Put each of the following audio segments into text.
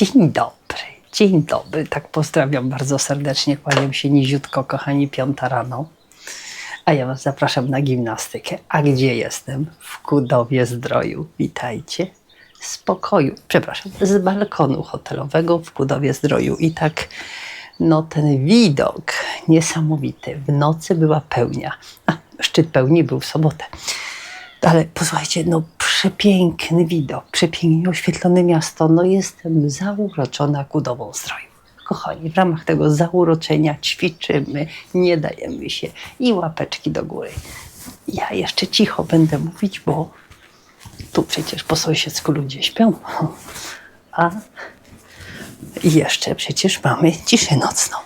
Dzień dobry, dzień dobry. Tak pozdrawiam bardzo serdecznie. Kłaniam się niziutko, kochani, piąta rano. A ja Was zapraszam na gimnastykę. A gdzie jestem? W Kudowie Zdroju. Witajcie. Z pokoju, przepraszam, z balkonu hotelowego w Kudowie Zdroju. I tak, no ten widok niesamowity. W nocy była pełnia. A, szczyt pełni był w sobotę. Ale posłuchajcie, no przepiękny widok, przepięknie oświetlone miasto. No jestem zauroczona Kudową Zdroju. Kochani, w ramach tego zauroczenia ćwiczymy, nie dajemy się i łapeczki do góry. Ja jeszcze cicho będę mówić, bo tu przecież po sąsiedzku ludzie śpią. A jeszcze przecież mamy ciszę nocną.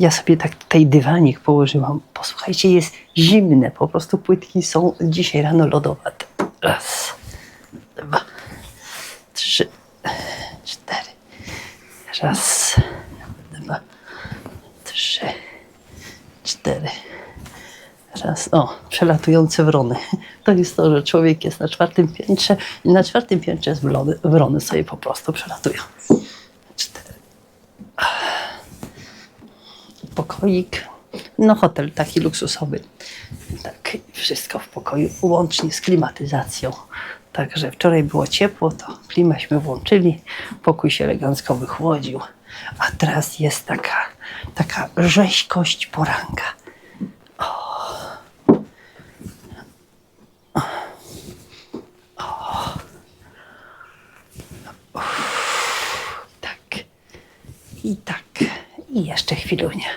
Ja sobie tak tutaj dywanik położyłam. Posłuchajcie, jest zimne, po prostu płytki są dzisiaj rano lodowate. Raz, dwa, trzy, cztery. Raz, dwa, trzy, cztery. Raz, o, przelatujące wrony. To jest to, że człowiek jest na czwartym piętrze i na czwartym piętrze jest wrony, wrony sobie po prostu przelatują. Pokoik, no hotel taki luksusowy. Tak, wszystko w pokoju, łącznie z klimatyzacją. Także wczoraj było ciepło, to klimaśmy włączyli, pokój się elegancko wychłodził. A teraz jest taka, taka rzeźkość poranka. Tak. I tak. I jeszcze chwilunia.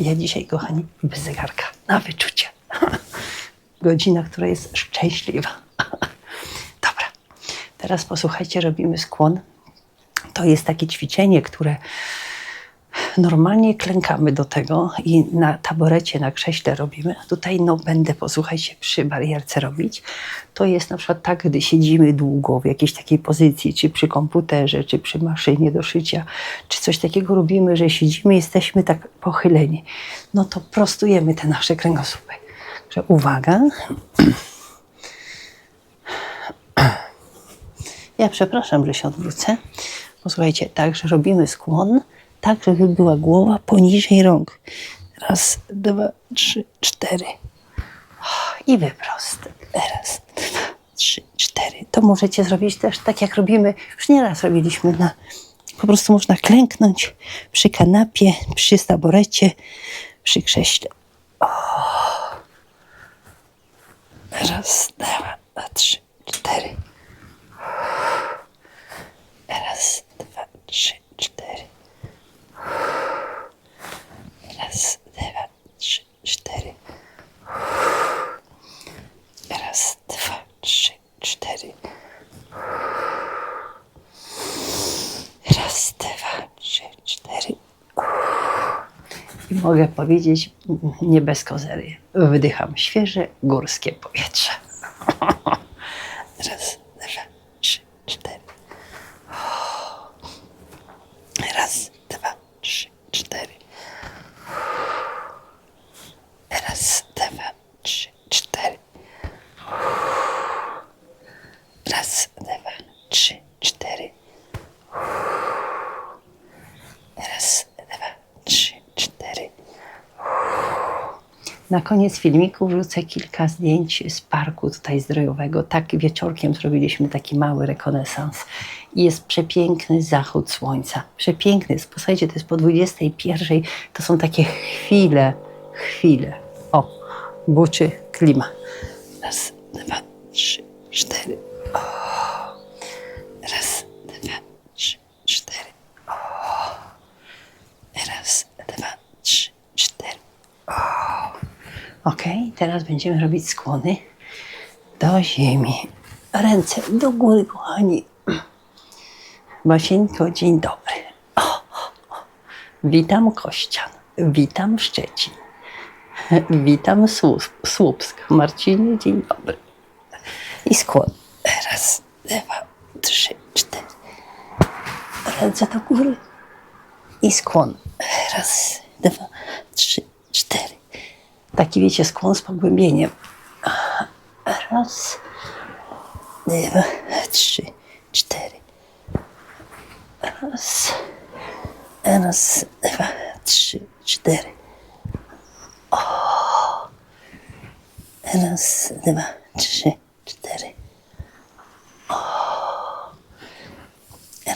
Ja dzisiaj, kochani, bez zegarka, na wyczucie. Godzina, która jest szczęśliwa. Dobra. Teraz posłuchajcie, robimy skłon. To jest takie ćwiczenie, które normalnie klękamy do tego i na taborecie, na krześle robimy. A tutaj no będę, posłuchajcie, przy barierce robić. To jest na przykład tak, gdy siedzimy długo w jakiejś takiej pozycji, czy przy komputerze, czy przy maszynie do szycia, czy coś takiego robimy, że siedzimy, jesteśmy tak pochyleni. No to prostujemy te nasze kręgosłupy. Że uwaga. Ja przepraszam, że się odwrócę. Posłuchajcie, tak, że robimy skłon, tak, żeby była głowa poniżej rąk. Raz, dwa, trzy, cztery. I wyprost. Raz, dwa, trzy, cztery. To możecie zrobić też tak, jak robimy, już nieraz robiliśmy na, po prostu można klęknąć przy kanapie, przy taborecie, przy krześle. O. Raz, dwa, trzy, cztery. Raz, dwa, trzy, cztery. Raz, dwa, trzy, cztery. Raz, dwa, trzy, cztery. Raz, dwa, trzy, cztery. I mogę powiedzieć, nie bez kozery, wdycham świeże górskie powietrze. Raz, dwa, trzy, cztery. Raz, dwa, trzy, cztery. Raz, dwa, trzy, cztery. Raz, dwa, trzy, cztery. Raz, dwa, trzy, cztery. Na koniec filmiku wrzucę kilka zdjęć z parku tutaj zdrojowego. Tak wieczorkiem zrobiliśmy taki mały rekonesans. I jest przepiękny zachód słońca. Przepiękny. Posłuchajcie, to jest po 21. To są takie chwile, chwile. O, buczy klima. Raz, dwa, trzy, cztery. O. Raz, dwa, trzy, cztery. O. Raz, dwa, trzy, cztery. Ok, teraz będziemy robić skłony do ziemi. Ręce do góry, kochani. Basieńko, dzień dobry. O, o, o. Witam Kościan, witam Szczecin, witam Słup, Słupsk. Marcinie, dzień dobry. I skłon. Raz, dwa, trzy, cztery. Ręce do góry. I skłon. Raz, dwa, trzy. Taki wiecie, skłon z pogłębieniem. Raz, dwa, trzy, cztery. Raz, raz, dwa, trzy, cztery. O. Raz, dwa, trzy, cztery. O.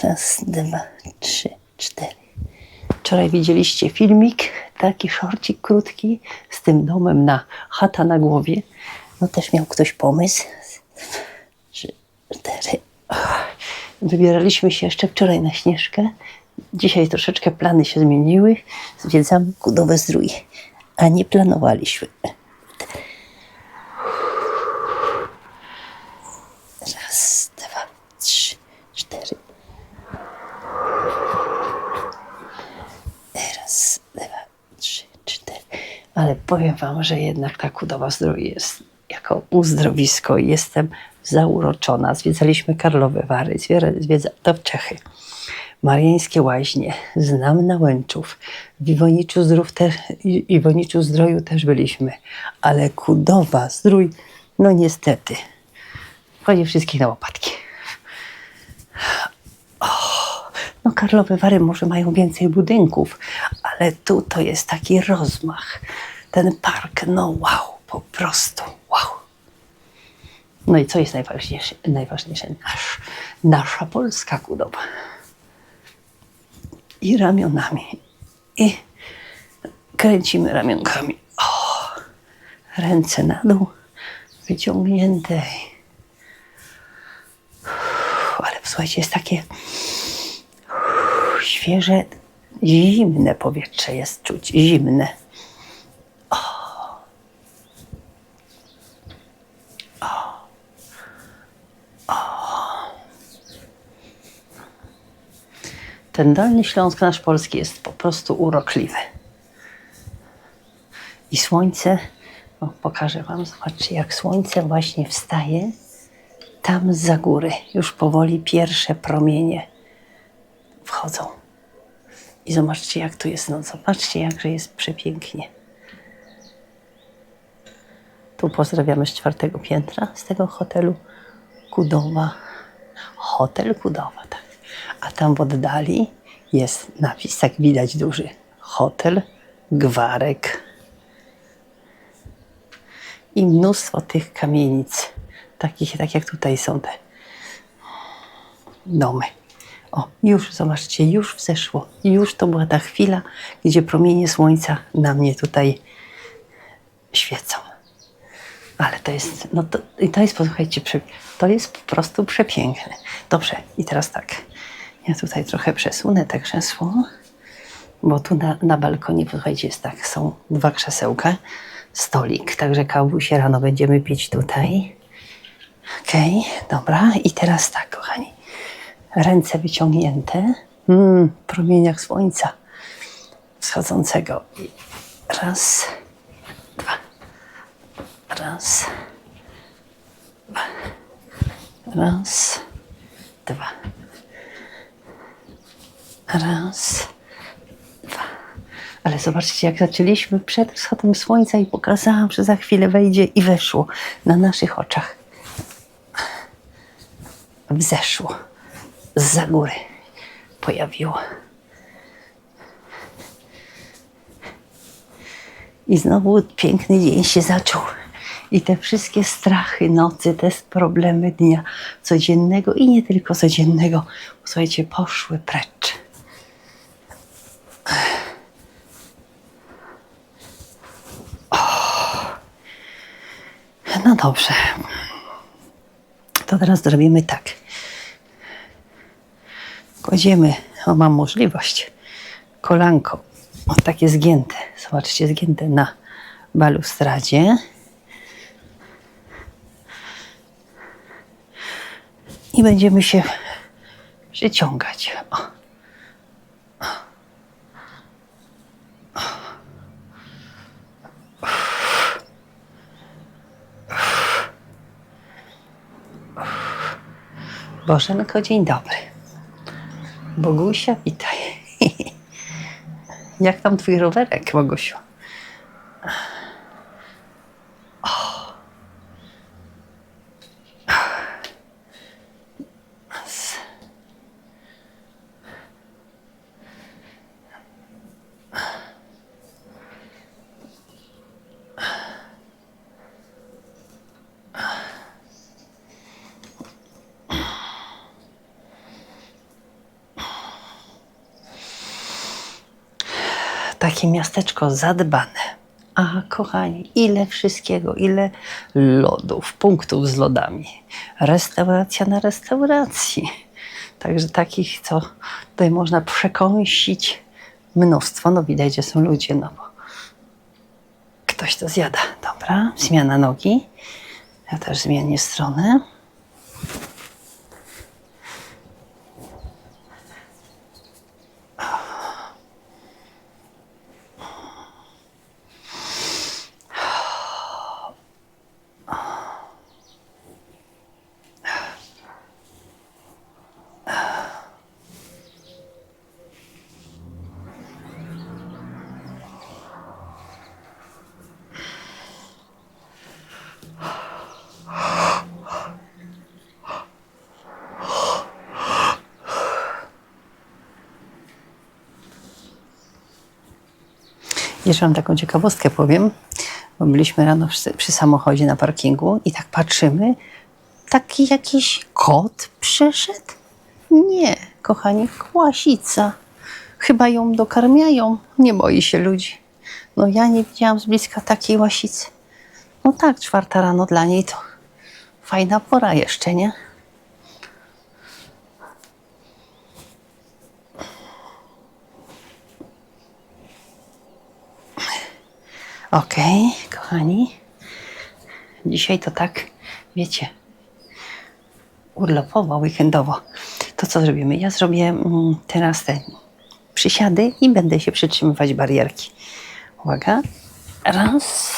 Raz, dwa, trzy, cztery. Wczoraj widzieliście filmik, taki szorcik krótki z tym domem na chata na głowie. No też miał ktoś pomysł. Och. Wybieraliśmy się jeszcze wczoraj na Śnieżkę. Dzisiaj troszeczkę plany się zmieniły. Zwiedzamy Kudowe Zdrój, a nie planowaliśmy. Raz, dwa, trzy, cztery. Raz, dwa, trzy, cztery. Ale powiem Wam, że jednak ta Kudowa Zdrój jest jako uzdrowisko i jestem zauroczona. Zwiedzaliśmy Karlowe Wary, zwiedza, to w Czechy. Mariańskie Łaźnie, znam Nałęczów, w Iwoniczu, Zdrów Iwoniczu Zdroju też byliśmy, ale Kudowa Zdrój, no niestety, chodzi wszystkich na łopatki. No Karlowe Wary może mają więcej budynków, ale tu to jest taki rozmach. Ten park, no wow, po prostu wow. No i co jest najważniejsze? Najważniejsze, nasz, nasza polska kudowa. I ramionami. I kręcimy ramionkami. O, ręce na dół, wyciągnięte. Ale słuchajcie, jest takie świeże, zimne powietrze jest czuć, zimne. Ten Dolny Śląsk nasz polski jest po prostu urokliwy. I słońce, o, pokażę Wam, zobaczcie jak słońce właśnie wstaje tam za góry. Już powoli pierwsze promienie wchodzą. I zobaczcie, jak tu jest noc. Zobaczcie, jakże jest przepięknie. Tu pozdrawiamy z czwartego piętra, z tego hotelu Kudowa. Hotel Kudowa, tak. A tam w oddali jest napis, tak widać duży. Hotel Gwarek. I mnóstwo tych kamienic, takich tak jak tutaj są te domy. O, już zobaczcie, już wzeszło. Już to była ta chwila, gdzie promienie słońca na mnie tutaj świecą. Ale to jest, no to, to jest, posłuchajcie, to jest po prostu przepiękne. Dobrze, i teraz tak. Ja tutaj trochę przesunę te krzesło, bo tu na, na balkonie, posłuchajcie, jest tak, są dwa krzesełka, stolik, także kawusie rano będziemy pić tutaj. Okej, dobra. I teraz tak, kochani. Ręce wyciągnięte mm, w promieniach słońca wschodzącego. Raz, dwa, raz, dwa, raz, dwa, raz, dwa. Ale zobaczcie, jak zaczęliśmy przed wschodem słońca i pokazałam, że za chwilę wejdzie i weszło na naszych oczach. Wzeszło z góry pojawiło. I znowu piękny dzień się zaczął. I te wszystkie strachy nocy, te problemy dnia codziennego i nie tylko codziennego, słuchajcie, poszły precz. Dobrze. To teraz zrobimy tak. Kładziemy, o mam możliwość, kolanko, o takie zgięte, zobaczcie, zgięte na balustradzie. I będziemy się przyciągać. O. Bożenko, dzień dobry. Bogusia, witaj. Jak tam twój rowerek, Bogusiu? Takie miasteczko zadbane. A kochani, ile wszystkiego, ile lodów, punktów z lodami. Restauracja na restauracji. Także takich, co tutaj można przekąsić mnóstwo. No widać, że są ludzie, no bo ktoś to zjada. Dobra, zmiana nogi. Ja też zmienię stronę. Jeszcze mam taką ciekawostkę powiem, bo byliśmy rano przy, przy samochodzie na parkingu i tak patrzymy, taki jakiś kot przeszedł? Nie, kochani, kłasica. Chyba ją dokarmiają, nie boi się ludzi. No ja nie widziałam z bliska takiej łasicy. No tak, czwarta rano dla niej to fajna pora jeszcze, nie? Okej, kochani. Dzisiaj to tak, wiecie, urlopowo, weekendowo. To co zrobimy? Ja zrobię mm, teraz te przysiady i będę się przytrzymywać barierki. Uwaga. Raz,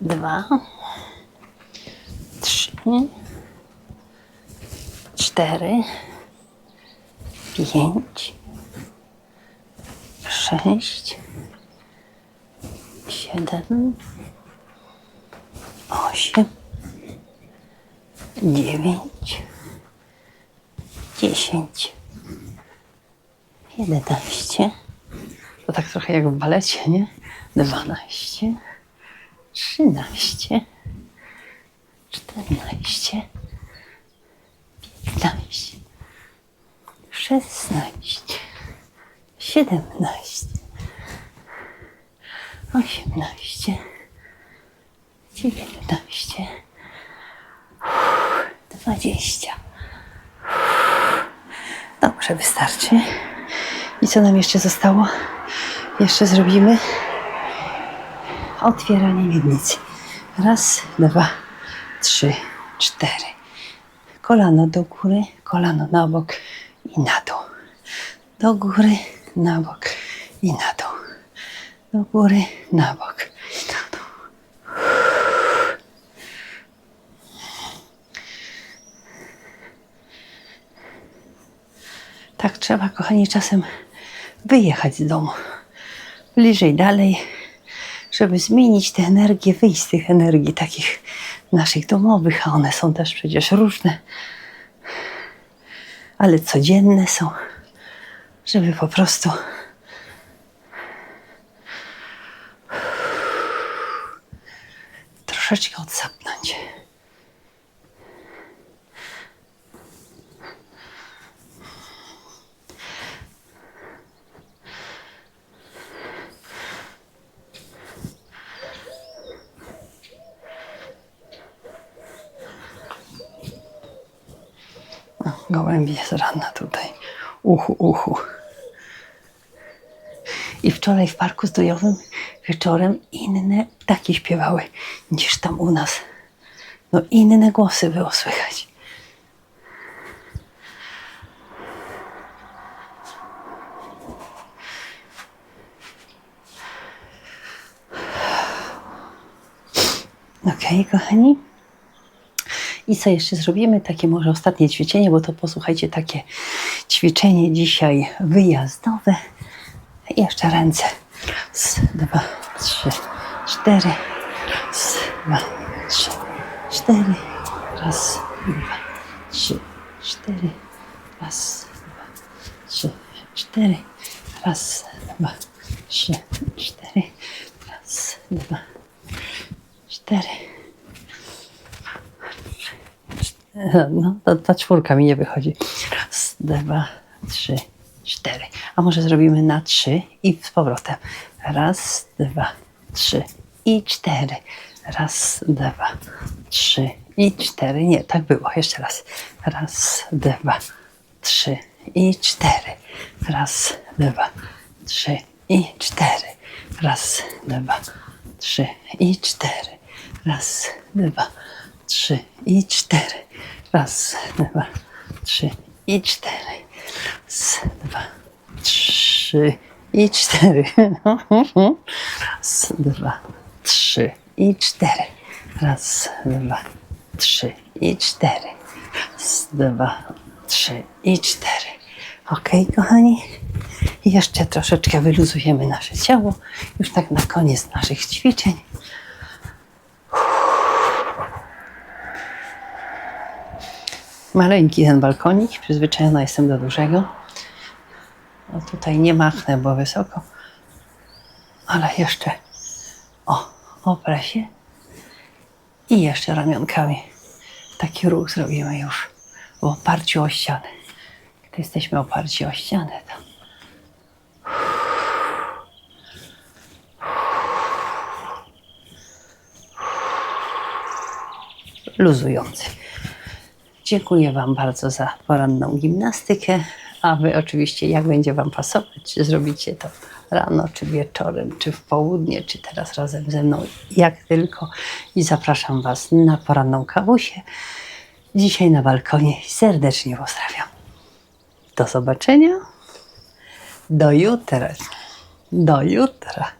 dwa, trzy, cztery, pięć, sześć, siedem, osiem, dziewięć, dziesięć, jedenaście. To tak trochę jak w balecie, nie? Dwanaście, trzynaście, czternaście, piętnaście, szesnaście, siedemnaście, osiemnaście, dziewiętnaście, dwadzieścia. Dobrze, wystarczy. I co nam jeszcze zostało? Jeszcze zrobimy otwieranie miednicy. Raz, dwa, trzy, cztery. Kolano do góry, kolano na bok i na dół. Do góry, na bok i na dół. Do góry, na bok. Tak trzeba, kochani, czasem wyjechać z domu. Bliżej, dalej, żeby zmienić te energie, wyjść z tych energii takich naszych domowych, a one są też przecież różne, ale codzienne są, żeby po prostu troszeczkę odsapnąć. O, gołębie z rana tutaj. Uchu, uchu. I wczoraj w Parku Zdrojowym wieczorem inne ptaki śpiewały niż tam u nas. No inne głosy było słychać. Okej, kochani. I co jeszcze zrobimy? Takie może ostatnie ćwiczenie, bo to posłuchajcie, takie ćwiczenie dzisiaj wyjazdowe. I jeszcze ręce. Raz, dwa, trzy, cztery. Raz, dwa, trzy, cztery. Raz, dwa, trzy, cztery. Raz, dwa, trzy, cztery. Raz, dwa, trzy, cztery. Raz, dwa, cztery. No, to ta czwórka mi nie wychodzi. Raz, dwa, trzy, cztery. A może zrobimy na trzy i z powrotem. Raz, dwa, trzy i cztery. Raz, dwa, trzy i cztery. Nie, tak było. Jeszcze raz. Raz, dwa, trzy i cztery. Raz, dwa, trzy i cztery. Raz, dwa, trzy i cztery. Raz, dwa, trzy i cztery. Raz, dwa, trzy i cztery. Raz, dwa, trzy i cztery. Raz, dwa, trzy i cztery. Raz, dwa, trzy i cztery. Raz, dwa, trzy i cztery. Ok, kochani? I jeszcze troszeczkę wyluzujemy nasze ciało. Już tak na koniec naszych ćwiczeń. Maleńki ten balkonik, przyzwyczajona jestem do dużego. No tutaj nie machnę, bo wysoko. Ale jeszcze o, oprę się i jeszcze ramionkami. Taki ruch zrobimy już w oparciu o ścianę. Gdy jesteśmy oparci o ścianę, to luzujący. Dziękuję Wam bardzo za poranną gimnastykę, a Wy oczywiście jak będzie Wam pasować, czy zrobicie to rano, czy wieczorem, czy w południe, czy teraz razem ze mną, jak tylko. I zapraszam Was na poranną kawusię dzisiaj na balkonie serdecznie pozdrawiam. Do zobaczenia. Do jutra. Do jutra.